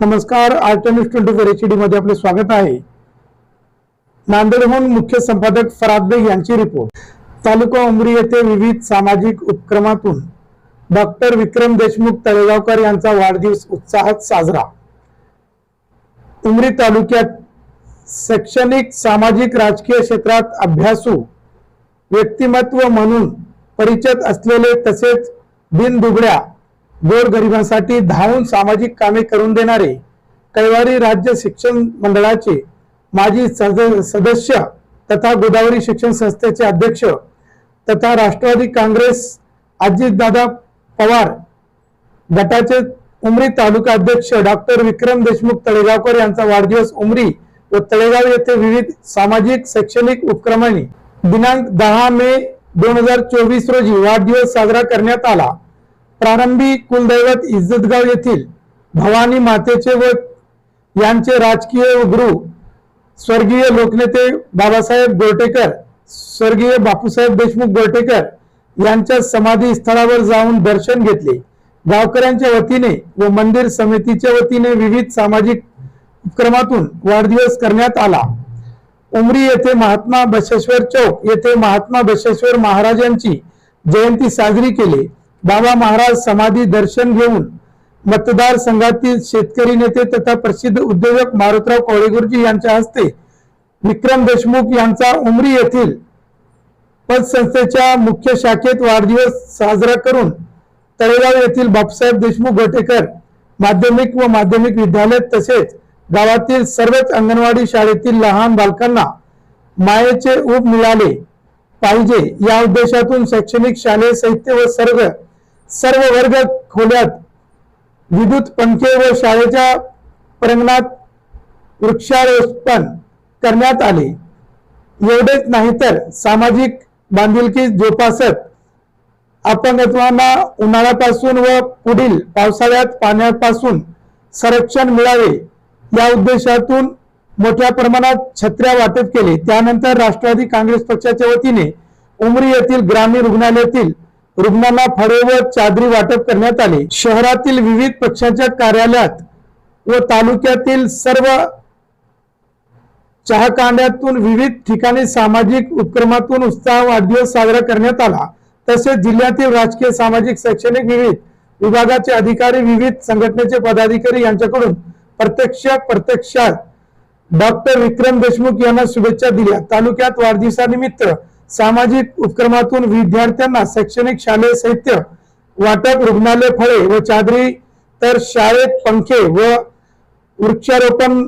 नमस्कार Art News twenty four HD D मध्ये आपले स्वागत आहे. नांदेडहून मुख्य संपादक फराद बेग यांची रिपोर्ट. तालुका उमरी येथे विविध सामाजिक उपक्रमातून डॉक्टर विक्रम देशमुख तळेगावकर यांचा वाढदिवस उत्साहात साजरा. उमरी तालुक्यात शैक्षणिक सामाजिक राजकीय क्षेत्रात अभ्यासू व्यक्तिमत्व म्हणून परिचित असलेले तसेच बिनदुबड्या गोरगरिबांसाठी धावून सामाजिक कामे करून देणारे कैवारी राज्य शिक्षण मंडळाचे माजी सद- सदस्य तथा गोदावरी शिक्षण संस्थेचे अध्यक्ष तथा राष्ट्रवादी काँग्रेस अजितदादा पवार गटाचे उमरी तालुका अध्यक्ष डॉक्टर विक्रम देशमुख तळेगावकर यांचा वाढदिवस उमरी व तळेगाव येथे विविध सामाजिक शैक्षणिक उपक्रमांनी दिनांक दहा मे दोन हजार चोवीस रोजी वाढदिवस साजरा करण्यात आला. प्रारंभी कुलदैवत इज्जतगाव येथील भवानी मातेचे व यांचे राजकीय गुरु स्वर्गीय लोकनेते बाबासाहेब गोरटेकर स्वर्गीय बापूसाहेब देशमुख गोरटेकर यांच्या समाधी स्थळावर जाऊन दर्शन घेतले. गावकऱ्यांच्या वतीने व मंदिर समितीच्या वतीने विविध सामाजिक उपक्रमातून वाढदिवस करण्यात आला. उमरी येथे महात्मा बशेश्वर चौक येथे महात्मा बशेश्वर महाराजांची जयंती साजरी केली. बाबा महाराज समाधी दर्शन घेऊन मतदारसंघातील शेतकरी नेते तथा प्रसिद्ध उद्योजक मारुतराव कोळेगुरुजी यांच्या हस्ते विक्रम देशमुख यांचा उमरी येथील पतसंस्थेच्या मुख्य शाखेत वाढदिवस साजरा करून तळेगाव येथील बापसाहेब देशमुख गोटेकर माध्यमिक व माध्यमिक विद्यालय तसेच गावातील सर्वच अंगणवाडी शाळेतील लहान बालकांना मायेचे ऊब मिळाले पाहिजे या उद्देशातून शैक्षणिक शालेय साहित्य व सर्व सर्व वर्ग खोल्यात विद्युत पंखे व शाळेच्या प्रांगणात वृक्षारोपण करण्यात आले. एवढेच नाही तर सामाजिक बांधिलकी जोपासत अपंगत्वांना उन्हाळ्यापासून व पुढील पावसाळ्यात पाण्यापासून संरक्षण मिळावे या उद्देशातून मोठ्या प्रमाणात छत्र्या वाटप केले. त्यानंतर राष्ट्रवादी काँग्रेस पक्षाच्या वतीने उमरी येथील ग्रामीण रुग्णालयातील रुग्णांना फळे व चादरी वाटप करण्यात आले. शहरातील विविध पक्षांच्या कार्यालयात व तालुक्यातील सर्व चहाकांड्यातून विविध ठिकाणी सामाजिक उपक्रमातून उत्साह वाढदिवस साजरा करण्यात आला. तसेच जिल्ह्यातील राजकीय सामाजिक शैक्षणिक विविध विभागाचे अधिकारी विविध संघटनेचे पदाधिकारी यांच्याकडून प्रत्यक्ष प्रत्यक्षात डॉक्टर विक्रम देशमुख यांना शुभेच्छा दिल्या. तालुक्यात वाढदिवसानिमित्त सामाजिक उपक्रमातून विद्यार्थ्यांना शैक्षणिक शालेय साहित्य वाटप रुग्णालय फळे व चादरी तर शाळेत पंखे व वृक्षारोपण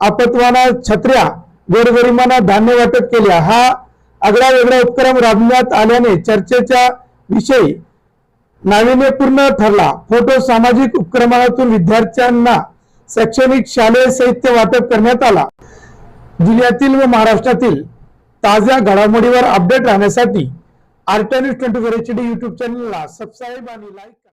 आपत्वाना छत्र्या गोरगरिबांना धान्य वाटप केल्या. हा आगळा वेगळा उपक्रम राबविण्यात आल्याने चर्चेच्या विषयी नाविन्यपूर्ण ठरला. फोटो सामाजिक उपक्रमातून विद्यार्थ्यांना शैक्षणिक शालेय साहित्य वाटप करण्यात आला. जिल्ह्यातील व महाराष्ट्रातील ताज्या घडामोडीवर अपडेट राहण्यासाठी Art News twenty four HD YouTube YouTube चॅनलला सबस्क्राईब आणि लाईक